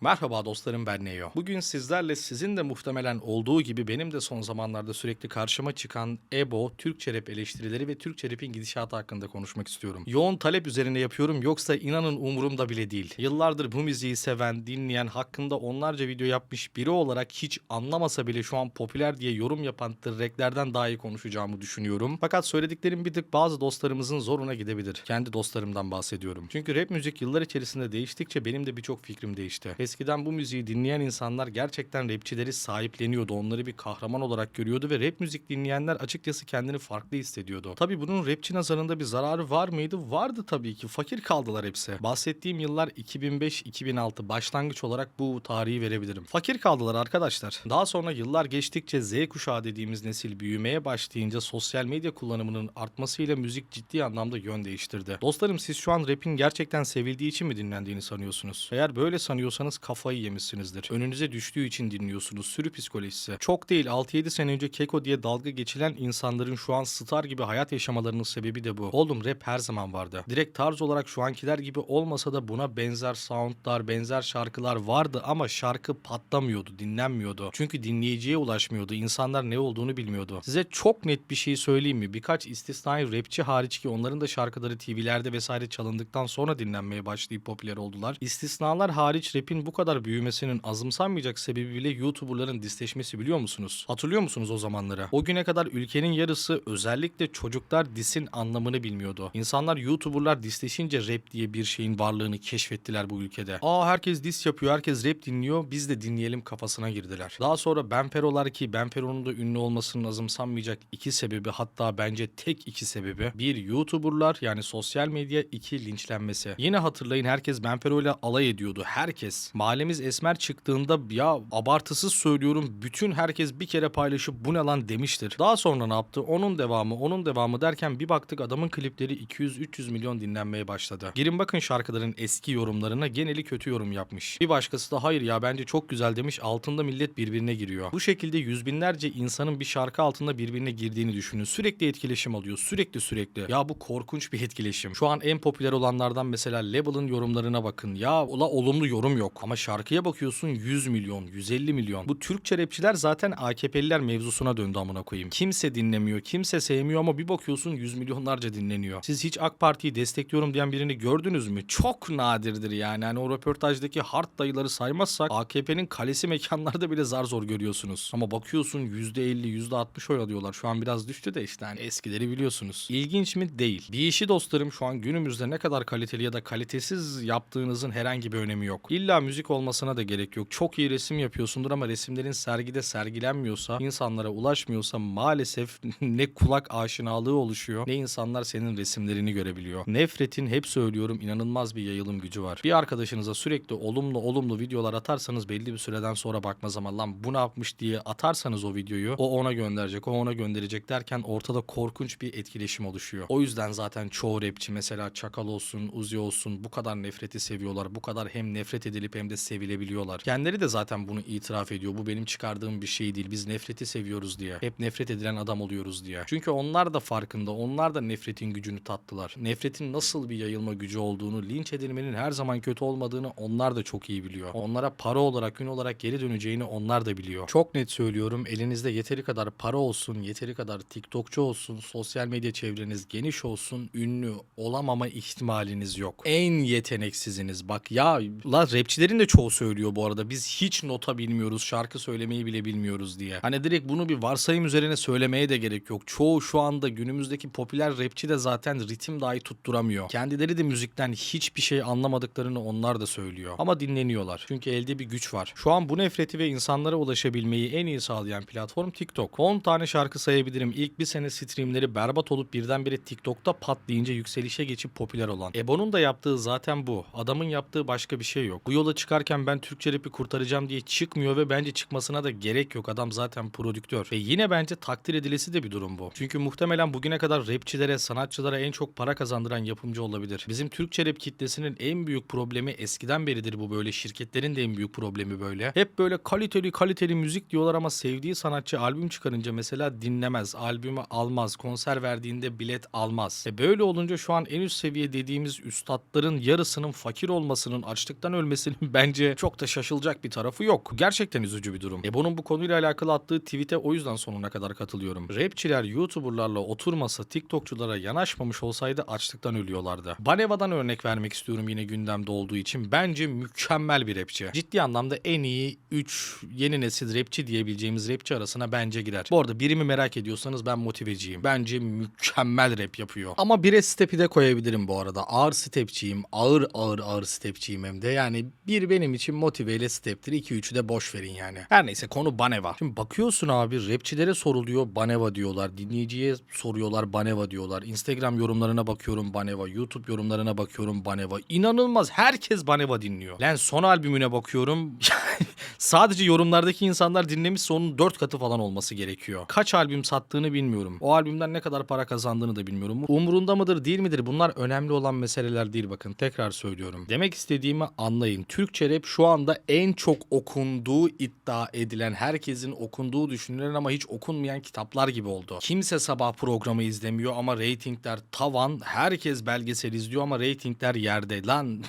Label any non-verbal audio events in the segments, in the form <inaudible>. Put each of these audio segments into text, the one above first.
Merhaba dostlarım ben Neo. Bugün sizlerle sizin de muhtemelen olduğu gibi benim de son zamanlarda sürekli karşıma çıkan EBO, Türkçe rap eleştirileri ve Türkçe rapin gidişatı hakkında konuşmak istiyorum. Yoğun talep üzerine yapıyorum yoksa inanın umurumda bile değil. Yıllardır bu müziği seven, dinleyen, hakkında onlarca video yapmış biri olarak hiç anlamasa bile şu an popüler diye yorum yapan tırreklerden daha iyi konuşacağımı düşünüyorum. Fakat söylediklerim bir tık bazı dostlarımızın zoruna gidebilir. Kendi dostlarımdan bahsediyorum. Çünkü rap müzik yıllar içerisinde değiştikçe benim de birçok fikrim değişti. Eskiden bu müziği dinleyen insanlar gerçekten rapçileri sahipleniyordu. Onları bir kahraman olarak görüyordu ve rap müzik dinleyenler açıkçası kendini farklı hissediyordu. Tabi bunun rapçi nazarında bir zararı var mıydı? Vardı tabii ki. Fakir kaldılar hepsi. Bahsettiğim yıllar 2005-2006 başlangıç olarak bu tarihi verebilirim. Fakir kaldılar arkadaşlar. Daha sonra yıllar geçtikçe Z kuşağı dediğimiz nesil büyümeye başlayınca sosyal medya kullanımının artmasıyla müzik ciddi anlamda yön değiştirdi. Dostlarım siz şu an rapin gerçekten sevildiği için mi dinlendiğini sanıyorsunuz? Eğer böyle sanıyorsanız kafayı yemişsinizdir. Önünüze düştüğü için dinliyorsunuz. Sürü psikolojisi. Çok değil 6-7 sene önce Keko diye dalga geçilen insanların şu an star gibi hayat yaşamalarının sebebi de bu. Oğlum rap her zaman vardı. Direkt tarz olarak şu ankiler gibi olmasa da buna benzer soundlar, benzer şarkılar vardı ama şarkı patlamıyordu, dinlenmiyordu. Çünkü dinleyiciye ulaşmıyordu. İnsanlar ne olduğunu bilmiyordu. Size çok net bir şey söyleyeyim mi? Birkaç istisnai rapçi hariç ki onların da şarkıları TV'lerde vesaire çalındıktan sonra dinlenmeye başlayıp popüler oldular. İstisnalar hariç rapin bu kadar büyümesinin azımsanmayacak sebebi bile YouTuber'ların disleşmesi biliyor musunuz? Hatırlıyor musunuz o zamanları? O güne kadar ülkenin yarısı özellikle çocuklar disin anlamını bilmiyordu. İnsanlar YouTuber'lar disleşince rap diye bir şeyin varlığını keşfettiler bu ülkede. Aa herkes dis yapıyor, herkes rap dinliyor, biz de dinleyelim kafasına girdiler. Daha sonra Benfero'lar ki Benfero'nun da ünlü olmasının azımsanmayacak iki sebebi hatta bence tek iki sebebi. Bir YouTuber'lar yani sosyal medya, iki linçlenmesi. Yine hatırlayın herkes Benfero ile alay ediyordu. Herkes. Mahallemiz Esmer çıktığında ya abartısız söylüyorum bütün herkes bir kere paylaşıp bu ne lan demiştir. Daha sonra ne yaptı? Onun devamı, onun devamı derken bir baktık adamın klipleri 200-300 milyon dinlenmeye başladı. Girin bakın şarkıların eski yorumlarına geneli kötü yorum yapmış. Bir başkası da hayır ya bence çok güzel demiş altında millet birbirine giriyor. Bu şekilde yüz binlerce insanın bir şarkı altında birbirine girdiğini düşünün. Sürekli etkileşim alıyor. Sürekli sürekli. Ya bu korkunç bir etkileşim. Şu an en popüler olanlardan mesela Label'ın yorumlarına bakın. Ya ula olumlu yorum yok. Ama şarkıya bakıyorsun 100 milyon, 150 milyon. Bu Türkçe rapçiler zaten AKP'liler mevzusuna döndü amına koyayım. Kimse dinlemiyor, kimse sevmiyor ama bir bakıyorsun 100 milyonlarca dinleniyor. Siz hiç AK Parti'yi destekliyorum diyen birini gördünüz mü? Çok nadirdir yani. Hani o röportajdaki hard dayıları saymazsak AKP'nin kalesi mekanlarda bile zar zor görüyorsunuz. Ama bakıyorsun %50, %60 oy alıyorlar. Şu an biraz düştü de işte hani eskileri biliyorsunuz. İlginç mi? Değil. Bir işi dostlarım şu an günümüzde ne kadar kaliteli ya da kalitesiz yaptığınızın herhangi bir önemi yok. İlla müzik olmasına da gerek yok. Çok iyi resim yapıyorsundur ama resimlerin sergide sergilenmiyorsa, insanlara ulaşmıyorsa maalesef <laughs> ne kulak aşinalığı oluşuyor ne insanlar senin resimlerini görebiliyor. Nefretin hep söylüyorum inanılmaz bir yayılım gücü var. Bir arkadaşınıza sürekli olumlu olumlu videolar atarsanız belli bir süreden sonra bakmaz ama lan bu ne yapmış diye atarsanız o videoyu o ona gönderecek, o ona gönderecek derken ortada korkunç bir etkileşim oluşuyor. O yüzden zaten çoğu rapçi mesela Çakal olsun, Uzi olsun bu kadar nefreti seviyorlar. Bu kadar hem nefret edilip hem de sevilebiliyorlar. Kendileri de zaten bunu itiraf ediyor. Bu benim çıkardığım bir şey değil. Biz nefreti seviyoruz diye. Hep nefret edilen adam oluyoruz diye. Çünkü onlar da farkında. Onlar da nefretin gücünü tattılar. Nefretin nasıl bir yayılma gücü olduğunu, linç edilmenin her zaman kötü olmadığını onlar da çok iyi biliyor. Onlara para olarak, ün olarak geri döneceğini onlar da biliyor. Çok net söylüyorum. Elinizde yeteri kadar para olsun, yeteri kadar TikTokçu olsun, sosyal medya çevreniz geniş olsun, ünlü olamama ihtimaliniz yok. En yeteneksiziniz. Bak ya la rapçilerin de çoğu söylüyor bu arada. Biz hiç nota bilmiyoruz, şarkı söylemeyi bile bilmiyoruz diye. Hani direkt bunu bir varsayım üzerine söylemeye de gerek yok. Çoğu şu anda günümüzdeki popüler rapçi de zaten ritim dahi tutturamıyor. Kendileri de müzikten hiçbir şey anlamadıklarını onlar da söylüyor. Ama dinleniyorlar. Çünkü elde bir güç var. Şu an bu nefreti ve insanlara ulaşabilmeyi en iyi sağlayan platform TikTok. 10 tane şarkı sayabilirim. İlk bir sene streamleri berbat olup birdenbire TikTok'ta patlayınca yükselişe geçip popüler olan. Ebo'nun da yaptığı zaten bu. Adamın yaptığı başka bir şey yok. Bu yola çıkarken ben Türkçe rapi kurtaracağım diye çıkmıyor ve bence çıkmasına da gerek yok. Adam zaten prodüktör. Ve yine bence takdir edilesi de bir durum bu. Çünkü muhtemelen bugüne kadar rapçilere, sanatçılara en çok para kazandıran yapımcı olabilir. Bizim Türkçe rap kitlesinin en büyük problemi eskiden beridir bu böyle. Şirketlerin de en büyük problemi böyle. Hep böyle kaliteli kaliteli müzik diyorlar ama sevdiği sanatçı albüm çıkarınca mesela dinlemez, albümü almaz, konser verdiğinde bilet almaz. E böyle olunca şu an en üst seviye dediğimiz üstadların yarısının fakir olmasının, açlıktan ölmesinin <laughs> Bence çok da şaşılacak bir tarafı yok. Gerçekten üzücü bir durum. Ebo'nun bu konuyla alakalı attığı tweet'e o yüzden sonuna kadar katılıyorum. Rapçiler YouTuber'larla oturmasa TikTokçulara yanaşmamış olsaydı açlıktan ölüyorlardı. Baneva'dan örnek vermek istiyorum yine gündemde olduğu için. Bence mükemmel bir rapçi. Ciddi anlamda en iyi 3 yeni nesil rapçi diyebileceğimiz rapçi arasına bence girer. Bu arada birimi merak ediyorsanız ben motiveciyim. Bence mükemmel rap yapıyor. Ama bire stepi de koyabilirim bu arada. Ağır stepçiyim. Ağır ağır ağır stepçiyim hem de. Yani bir benim için motiveyle steptir. 2-3'ü de boş verin yani. Her neyse konu Baneva. Şimdi bakıyorsun abi rapçilere soruluyor Baneva diyorlar. Dinleyiciye soruyorlar Baneva diyorlar. Instagram yorumlarına bakıyorum Baneva. YouTube yorumlarına bakıyorum Baneva. İnanılmaz herkes Baneva dinliyor. Lan son albümüne bakıyorum. <laughs> Sadece yorumlardaki insanlar dinlemişse onun 4 katı falan olması gerekiyor. Kaç albüm sattığını bilmiyorum. O albümden ne kadar para kazandığını da bilmiyorum. Umurunda mıdır değil midir? Bunlar önemli olan meseleler değil bakın. Tekrar söylüyorum. Demek istediğimi anlayın. Türkçe rap şu anda en çok okunduğu iddia edilen, herkesin okunduğu düşünülen ama hiç okunmayan kitaplar gibi oldu. Kimse sabah programı izlemiyor ama reytingler tavan. Herkes belgesel izliyor ama reytingler yerde. Lan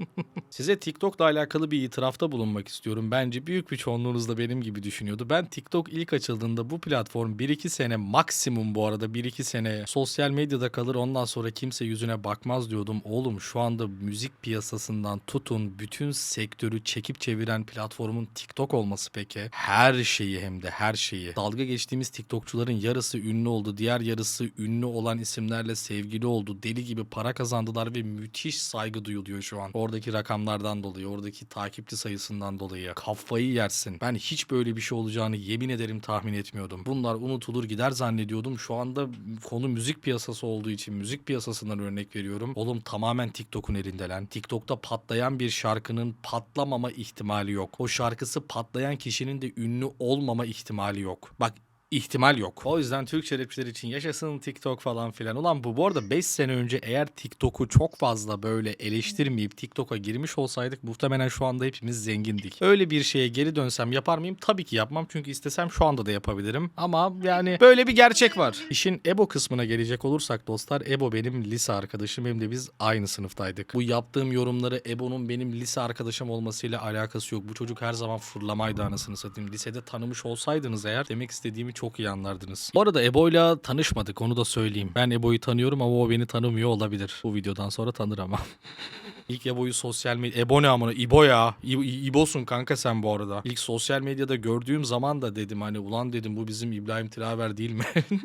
<laughs> Size TikTok'la alakalı bir itirafta bulunmak istiyorum. Bence büyük bir çoğunluğunuz da benim gibi düşünüyordu. Ben TikTok ilk açıldığında bu platform 1-2 sene maksimum bu arada 1-2 sene sosyal medyada kalır ondan sonra kimse yüzüne bakmaz diyordum. Oğlum şu anda müzik piyasasından tutun bütün sektörü çekip çeviren platformun TikTok olması peki. Her şeyi hem de her şeyi. Dalga geçtiğimiz TikTokçuların yarısı ünlü oldu. Diğer yarısı ünlü olan isimlerle sevgili oldu. Deli gibi para kazandılar ve müthiş saygı duyuluyor şu an. Oradaki rakamlardan dolayı, oradaki takipçi sayısından dolayı. Kafayı yersin. Ben hiç böyle bir şey olacağını yemin ederim tahmin etmiyordum. Bunlar unutulur gider zannediyordum. Şu anda konu müzik piyasası olduğu için müzik piyasasından örnek veriyorum. Oğlum tamamen TikTok'un elinde lan. TikTok'ta patlayan bir şarkının patlamama ihtimali yok. O şarkısı patlayan kişinin de ünlü olmama ihtimali yok. Bak ihtimal yok. O yüzden Türkçe rapçiler için yaşasın TikTok falan filan. Ulan bu bu arada 5 sene önce eğer TikTok'u çok fazla böyle eleştirmeyip TikTok'a girmiş olsaydık muhtemelen şu anda hepimiz zengindik. Öyle bir şeye geri dönsem yapar mıyım? Tabii ki yapmam çünkü istesem şu anda da yapabilirim. Ama yani böyle bir gerçek var. İşin Ebo kısmına gelecek olursak dostlar Ebo benim lise arkadaşım hem de biz aynı sınıftaydık. Bu yaptığım yorumları Ebo'nun benim lise arkadaşım olmasıyla alakası yok. Bu çocuk her zaman fırlamaydı anasını satayım. Lisede tanımış olsaydınız eğer demek istediğimi çok iyi anlardınız. Bu arada Ebo'yla tanışmadık onu da söyleyeyim. Ben Ebo'yu tanıyorum ama o beni tanımıyor olabilir. Bu videodan sonra tanır ama. <laughs> İlk Ebo'yu sosyal medya... Ebo ne amına? İbo ya. İ- İ- İbo'sun kanka sen bu arada. İlk sosyal medyada gördüğüm zaman da dedim hani ulan dedim bu bizim İbrahim Tilaver değil mi?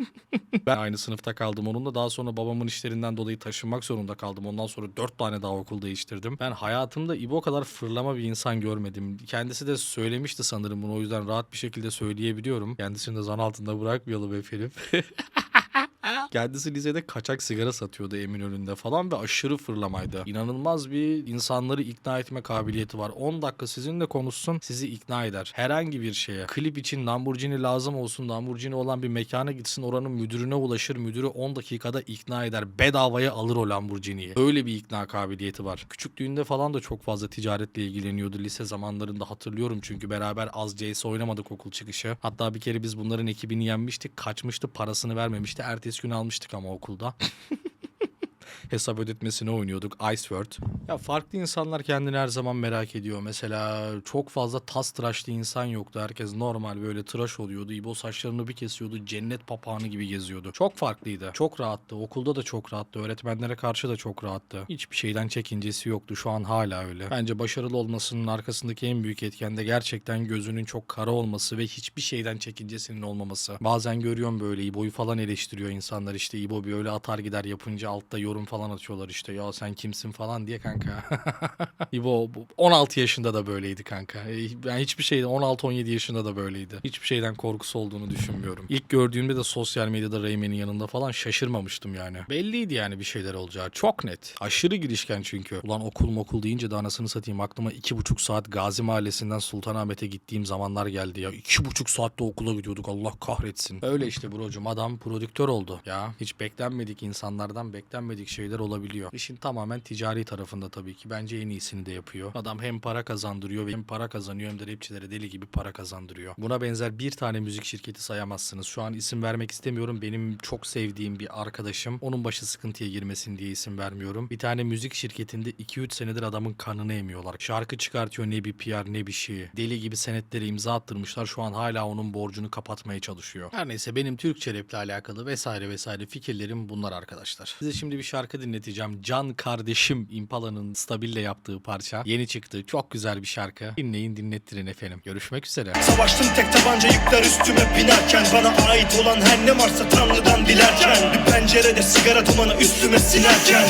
<laughs> ben aynı sınıfta kaldım onunla. Daha sonra babamın işlerinden dolayı taşınmak zorunda kaldım. Ondan sonra dört tane daha okul değiştirdim. Ben hayatımda İbo kadar fırlama bir insan görmedim. Kendisi de söylemişti sanırım bunu. O yüzden rahat bir şekilde söyleyebiliyorum. Kendisini de zan altında bırakmayalım efendim. <laughs> Kendisi lisede kaçak sigara satıyordu Eminönü'nde falan ve aşırı fırlamaydı. İnanılmaz bir insanları ikna etme kabiliyeti var. 10 dakika sizinle konuşsun sizi ikna eder. Herhangi bir şeye. Klip için Lamborghini lazım olsun. Lamborghini olan bir mekana gitsin oranın müdürüne ulaşır. Müdürü 10 dakikada ikna eder. Bedavaya alır o Lamborghini'yi. Öyle bir ikna kabiliyeti var. Küçüklüğünde falan da çok fazla ticaretle ilgileniyordu. Lise zamanlarında hatırlıyorum çünkü beraber az CS oynamadık okul çıkışı. Hatta bir kere biz bunların ekibini yenmiştik. Kaçmıştı parasını vermemişti. Ertesi gün almıştık ama okulda. <laughs> Hesap ödetmesini oynuyorduk. Ice World. Ya farklı insanlar kendini her zaman merak ediyor. Mesela çok fazla tas tıraşlı insan yoktu. Herkes normal böyle tıraş oluyordu. İbo saçlarını bir kesiyordu. Cennet papağanı gibi geziyordu. Çok farklıydı. Çok rahattı. Okulda da çok rahattı. Öğretmenlere karşı da çok rahattı. Hiçbir şeyden çekincesi yoktu. Şu an hala öyle. Bence başarılı olmasının arkasındaki en büyük etken de gerçekten gözünün çok kara olması ve hiçbir şeyden çekincesinin olmaması. Bazen görüyorum böyle İbo'yu falan eleştiriyor insanlar işte İbo bir öyle atar gider yapınca altta yorum falan atıyorlar işte ya sen kimsin falan diye kanka. <laughs> İbo bu 16 yaşında da böyleydi kanka. E, Ben hiçbir şeyden 16-17 yaşında da böyleydi. Hiçbir şeyden korkusu olduğunu düşünmüyorum. İlk gördüğümde de sosyal medyada Reymen'in yanında falan şaşırmamıştım yani. Belliydi yani bir şeyler olacağı. Çok net. Aşırı girişken çünkü. Ulan okul mokul deyince de anasını satayım aklıma 2,5 saat Gazi Mahallesi'nden Sultanahmet'e gittiğim zamanlar geldi ya. 2,5 saatte okula gidiyorduk Allah kahretsin. Öyle işte brocum adam prodüktör oldu ya. Hiç beklenmedik insanlardan beklenmedik olabilecek şeyler olabiliyor. İşin tamamen ticari tarafında tabii ki. Bence en iyisini de yapıyor. Adam hem para kazandırıyor ve hem para kazanıyor hem de rapçilere deli gibi para kazandırıyor. Buna benzer bir tane müzik şirketi sayamazsınız. Şu an isim vermek istemiyorum. Benim çok sevdiğim bir arkadaşım. Onun başı sıkıntıya girmesin diye isim vermiyorum. Bir tane müzik şirketinde 2-3 senedir adamın kanını emiyorlar. Şarkı çıkartıyor ne bir PR ne bir şey. Deli gibi senetleri imza attırmışlar. Şu an hala onun borcunu kapatmaya çalışıyor. Her neyse benim Türkçe raple alakalı vesaire vesaire fikirlerim bunlar arkadaşlar. Size şimdi bir şarkı dinleteceğim. Can kardeşim Impala'nın Stabil'le yaptığı parça. Yeni çıktı. Çok güzel bir şarkı. Dinleyin dinlettirin efendim. Görüşmek üzere. Savaştım tek tabanca yükler üstüme binerken Bana ait olan her ne varsa Tanrı'dan dilerken Bir pencerede sigara dumanı üstüme sinerken